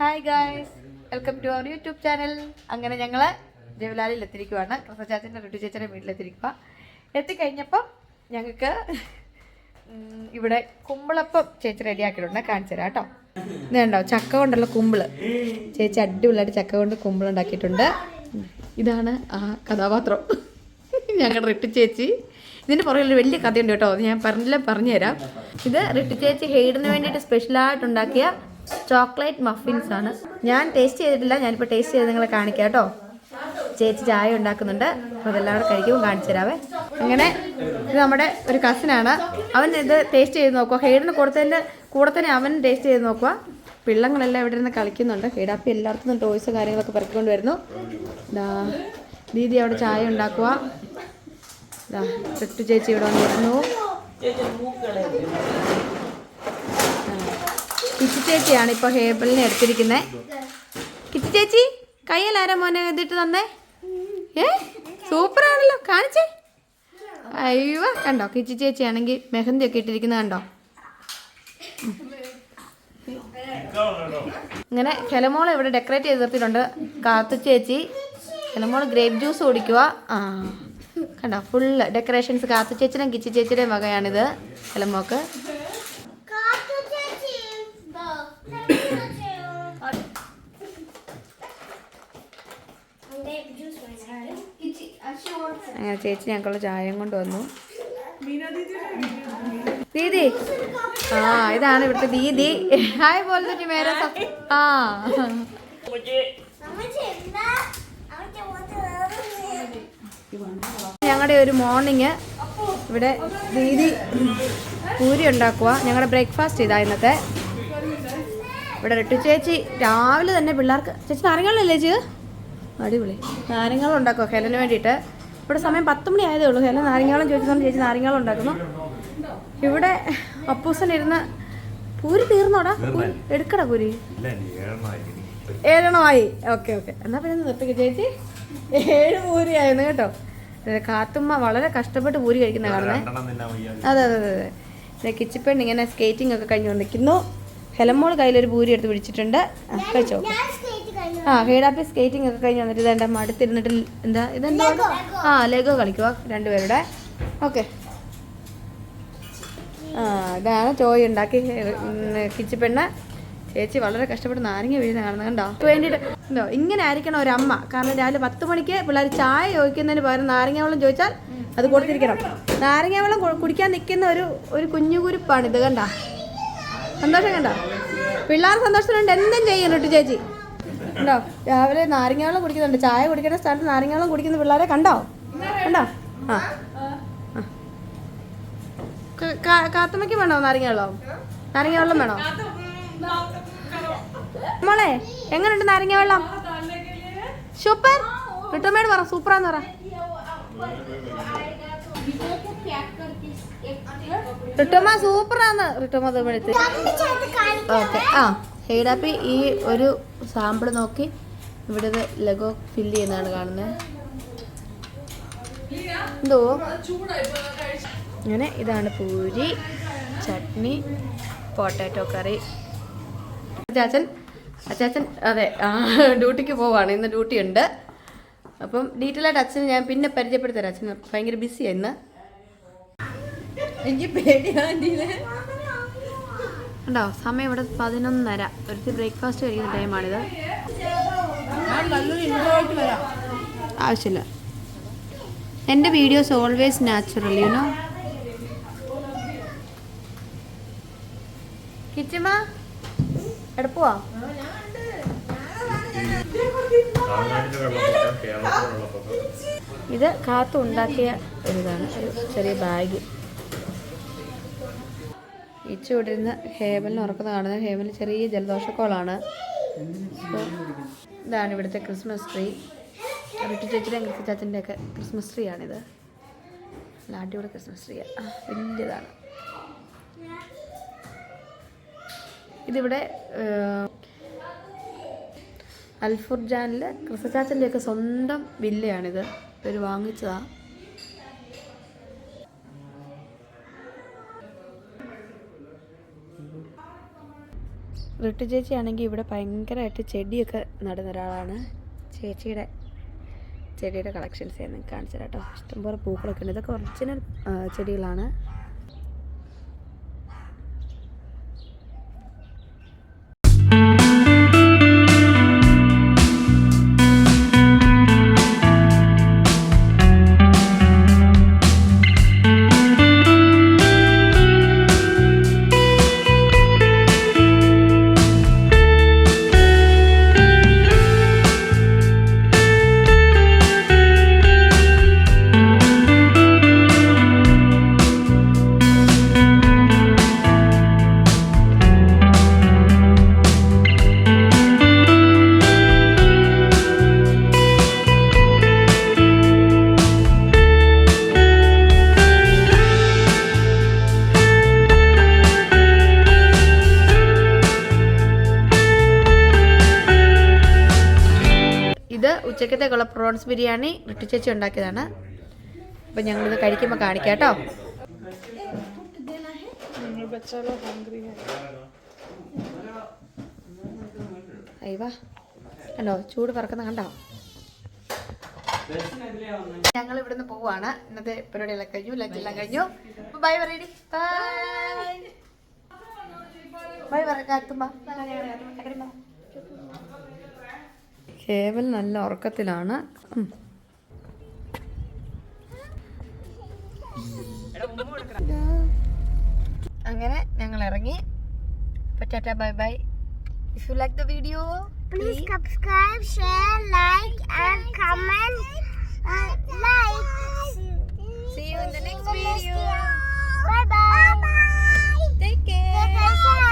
Hi guys welcome to our YouTube channel അങ്ങനെ ഞങ്ങൾ ജവലാലിൽ എത്തിരിക്കുവാണ് കൃഷ്ണ ചാച്ചന്റെ റുട്ടു ചേച്ചന്റെ വീട്ടിലെത്തിരിക്കുക എത്തിക്കഴിഞ്ഞപ്പം ഞങ്ങൾക്ക് ഇവിടെ കുമ്പിളപ്പം ചേച്ചി റെഡിയാക്കിയിട്ടുണ്ട്. കാണിച്ചു തരാം കേട്ടോ. ഇതുണ്ടോ ചക്ക കൊണ്ടുള്ള കുമ്പിൾ. ചേച്ചി അടിപൊളിയായിട്ട് ചക്ക കൊണ്ട് കുമ്പിൾ ഉണ്ടാക്കിയിട്ടുണ്ട്. ഇതാണ് ആ കഥാപാത്രം. ഞങ്ങളുടെ റിട്ടു ചേച്ചി. ഇതിന്റെ ഒരു വലിയ കഥയുണ്ട് കേട്ടോ. അത് ഞാൻ പറഞ്ഞില്ല പറഞ്ഞുതരാം. ഇത് റിട്ടു ചേച്ചി ഹെയ്ഡിന് വേണ്ടിയിട്ട് സ്പെഷ്യലായിട്ട് ഉണ്ടാക്കിയ ചോക്ലേറ്റ് മഫിൻസ് ആണ് ഞാൻ ടേസ്റ്റ് ചെയ്തിട്ടില്ല ഞാനിപ്പോൾ ടേസ്റ്റ് ചെയ്ത് നിങ്ങളെ കാണിക്കാം കേട്ടോ. ചേച്ചി ചായ ഉണ്ടാക്കുന്നുണ്ട്. അപ്പോൾ അതെല്ലാം കൂടെ കഴിക്കുമ്പോൾ കാണിച്ചു തരാവേ. അങ്ങനെ ഇത് നമ്മുടെ ഒരു കസിനാണ് അവൻ ഇത് ടേസ്റ്റ് ചെയ്ത് നോക്കുക ഹെയ്ഡിന് കൊടുത്തതിന്റെ കൂടെ തന്നെ അവൻ ടേസ്റ്റ് ചെയ്ത് നോക്കുക പിള്ളങ്ങളെല്ലാം ഇവിടെ നിന്ന് കളിക്കുന്നുണ്ട്. ഹെയ്ഡാപ്പി എല്ലായിടത്തും ടോയ്സ് കാര്യങ്ങളൊക്കെ പറിക്കൊണ്ട് വരുന്നു. ദീദി അവിടെ ചായ ഉണ്ടാക്കുക ദാ റിട്ടു ചേച്ചി ഇവിടെ വന്നിരുന്നു. കിച്ചു ചേച്ചിയാണ് ഇപ്പോൾ ഹേബലിനെ എടുത്തിരിക്കുന്നത് കിച്ചു ചേച്ചി കയ്യിൽ മോനെ ഇതിട്ട് തന്നേ? ഏ? സൂപ്പറാണല്ലോ കാണിച്ചേ. അയ്യോ കണ്ടോ കിച്ചി ചേച്ചി ആണെങ്കിൽ മെഹന്തി ഒക്കെ ഇട്ടിരിക്കുന്നത് കണ്ടോ. ഇങ്ങനെ ഹെലമോൾ ഇവിടെ ഡെക്കറേറ്റ് ചെയ്ത് നിർത്തിയിട്ടുണ്ട്. കാത്തു ചേച്ചി ഹെലമോൾ ഗ്രേപ്പ് ജ്യൂസ് കുടിക്കുക. ആ കണ്ടോ ഫുള്ള് ഡെക്കറേഷൻസ് കാത്തു ചേച്ചിയുടെയും കിച്ചി ചേച്ചിയുടെയും വകയാണിത് ഹെലമോക്ക് അങ്ങനെ ചേച്ചി ഞങ്ങൾക്കുള്ള ചായയും കൊണ്ട് വന്നു. ദീദി. ആ ഇതാണ് ഇവിടുത്തെ ദീദി. ഹായ് പോലെ മേരെ സബ് ആ. ഞങ്ങളുടെ ഒരു മോർണിംഗ് ഇവിടെ ദീദി പൂരി ഉണ്ടാക്കുക ഞങ്ങളുടെ ബ്രേക്ക്ഫാസ്റ്റ് ഇതാ ഇന്നത്തെ. ഇവിടെ റിട്ടു ചേച്ചി രാവിലെ തന്നെ പിള്ളേർക്ക് ചേച്ചി നാരങ്ങളല്ലേ ചേച്ചി? അടിപൊളി. നാരങ്ങളും ഉണ്ടാക്കുക ഹെലന് വേണ്ടിയിട്ട്. ഇവിടെ സമയം പത്ത് മണി ആയതേ ഉള്ളൂ. ഹെലൻ നാരങ്ങളും ചോദിച്ചതുകൊണ്ട് ചേച്ചി നാരങ്ങളും ഉണ്ടാക്കുന്നു ഇവിടെ അപ്പൂസൻ ഇരുന്ന് പൂരി തീർന്നോടാ? എടുക്കട പൂരി. ഏഴെണ്ണമായി. Okay okay. എന്നാ പിന്നെ നിർത്തിക്ക ചേച്ചി. ഏഴ് പൂരി ആയിരുന്നു കേട്ടോ. കാത്തുമ്മ വളരെ കഷ്ടപ്പെട്ട് പൂരി കഴിക്കുന്ന കാണുന്നേ അതെ അതെ അതെ അതെ. കിച്ചിപ്പെണ്ണ് ഇങ്ങനെ സ്കേറ്റിംഗ് ഒക്കെ കഴിഞ്ഞു നിൽക്കുന്നു ഹെലമോൾ കയ്യിലൊരു പൂരി എടുത്ത് പിടിച്ചിട്ടുണ്ട്. കഴിച്ചോ? ആ ഹീഡാപ്പി സ്കേറ്റിംഗ് ഒക്കെ കഴിഞ്ഞ് വന്നിട്ട് ഇതെന്റെ മടുത്തിരുന്നിട്ട് എന്താ ഇതെന്താ? ആ ലെഗോ കളിക്കുക രണ്ടുപേരുടെ. ഓക്കെ ആ ഇതാണ് ചോയ് ഉണ്ടാക്കി കിച്ചിപ്പെണ്ണ ചേച്ചി വളരെ കഷ്ടപ്പെട്ട് നാരങ്ങ വീഴുന്ന കാണുന്നത് കണ്ടോ? വേണ്ടിയിട്ട് എന്തോ ഇങ്ങനെ ആയിരിക്കണം ഒരു അമ്മ കാരണം രാവിലെ പത്ത് മണിക്ക് പിള്ളേർ ചായ ചോദിക്കുന്നതിന് പകരം നാരങ്ങ വെള്ളം ചോദിച്ചാൽ അത് കൊടുത്തിരിക്കണം. നാരങ്ങ വെള്ളം കുടിക്കാൻ നിൽക്കുന്ന ഒരു ഒരു കുഞ്ഞു കുരുപ്പാണ് ഇത് കണ്ട? സന്തോഷം കണ്ടോ? പിള്ളേർ സന്തോഷത്തിനുണ്ട് എന്തും ചെയ്യണം ചേച്ചി. കണ്ടോ രാവിലെ നാരങ്ങ വെള്ളം കുടിക്കുന്നുണ്ട്. ചായ കുടിക്കേണ്ട സ്ഥലത്ത് നാരങ്ങ വെള്ളം കുടിക്കുന്ന പിള്ളേരെ കണ്ടോ? കണ്ടോ? ആ. കാത്തുമ്മയ്ക്ക് വേണോ നാരങ്ങ വെള്ളം നാരങ്ങ വെള്ളം വേണോ? മോളെ എങ്ങനെയുണ്ട് നാരങ്ങ വെള്ളം സൂപ്പർ. വിട്ടമ്മയോട് പറ സൂപ്പറാന്ന് പറ. റിട്ടമ്മ സൂപ്പറാന്ന്. റിട്ടമ്മ തമിഴത്ത് ഓക്കെ ആ. ഹെയ്ഡാപ്പി ഈ ഒരു സാമ്പിൾ നോക്കി. ഇവിടെ ലഗോ ഫില്ല് ചെയ്യുന്നതാണ് കാണുന്നത് എന്തോ? അങ്ങനെ ഇതാണ് പൂരി ചട്നി പൊട്ടാറ്റോ കറി. അച്ചാച്ചൻ അച്ചാച്ചൻ അതെ ഡ്യൂട്ടിക്ക് പോവാണ്. ഇന്ന് ഡ്യൂട്ടി ഉണ്ട്. അപ്പം ഡീറ്റെയിൽ ആയിട്ട് അച്ഛനെ ഞാൻ പിന്നെ പരിചയപ്പെടുത്തരാം. അച്ഛൻ ഭയങ്കര ബിസിയാണ് ഇന്ന്. എനിക്ക് പേടിയാണ്ടില്ലേ ഉണ്ടോ? സമയം ഇവിടെ പതിനൊന്നര. ഒരു ബ്രേക്ക്ഫാസ്റ്റ് കഴിക്കുന്ന ടൈമാണിത് ആവശ്യമില്ല. എന്റെ videos always natural you know കിച്ചമ്മ എടുപ്പുവാ ഇത് കാത്തു ഉണ്ടാക്കിയ ഇതാണ് ഒരു ചെറിയ ബാഗ്. ഇച്ചു ഇവിടെ ഇരുന്ന് ഹേബലിന് ഉറക്കുന്ന കാണുന്നത് ഹേബലിന് ചെറിയ ജലദോഷക്കോളാണ്. ഇതാണ് ഇവിടുത്തെ ക്രിസ്മസ് ട്രീ. റിട്ടു ചേച്ചിയുടെയും ക്രിസ്തു ചാച്ചന്റെ ഒക്കെ ക്രിസ്മസ് ട്രീ ആണിത് അടിപൊളി ക്രിസ്മസ് ട്രീ വലിയതാണ്. ഇതിവിടെ അൽഫുർജാനിൽ ക്രിസ്തു ചാച്ചന്റെ സ്വന്തം വില്ലയാണിത്. ഇവർ വാങ്ങിച്ചതാണ് റിട്ടു ചേച്ചി ആണെങ്കിൽ ഇവിടെ ഭയങ്കരമായിട്ട് ചെടിയൊക്കെ നടുന്ന ഒരാളാണ്. ചേച്ചിയുടെ ചെടിയുടെ കളക്ഷൻസ് ഞാൻ കാണിച്ചു കേട്ടോ. ഇഷ്ടംപോലെ പൂക്കളൊക്കെ ഉണ്ട്. ഇതൊക്കെ ഒറിജിനൽ ചെടികളാണ്. ഇത് ഉച്ചക്കത്തേക്കുള്ള പ്രോൺസ് ബിരിയാണി റിട്ടു ചേച്ചി ഉണ്ടാക്കിയതാണ്. അപ്പം ഞങ്ങളിത് കഴിക്കുമ്പോൾ കാണിക്കാം കേട്ടോ. അയ്യവാ കണ്ടോ? ചൂട് പറക്കുന്ന കണ്ടോ? ഞങ്ങൾ ഇവിടുന്ന് പോവാണ്. ഇന്നത്തെ പരിപാടികളൊക്കെ കഴിഞ്ഞു. ലഞ്ച് എല്ലാം കഴിഞ്ഞു. ബൈ പറയടി. ബൈ ബൈ പറക്കാത്തുമ്പ കേവൽ നല്ല ഉറക്കത്തിലാണ്. അങ്ങനെ ഞങ്ങൾ ഇറങ്ങി tata bye bye if you like the video Please subscribe, share, like, and comment. Uh, like. See you in the next video. Bye bye. Take care.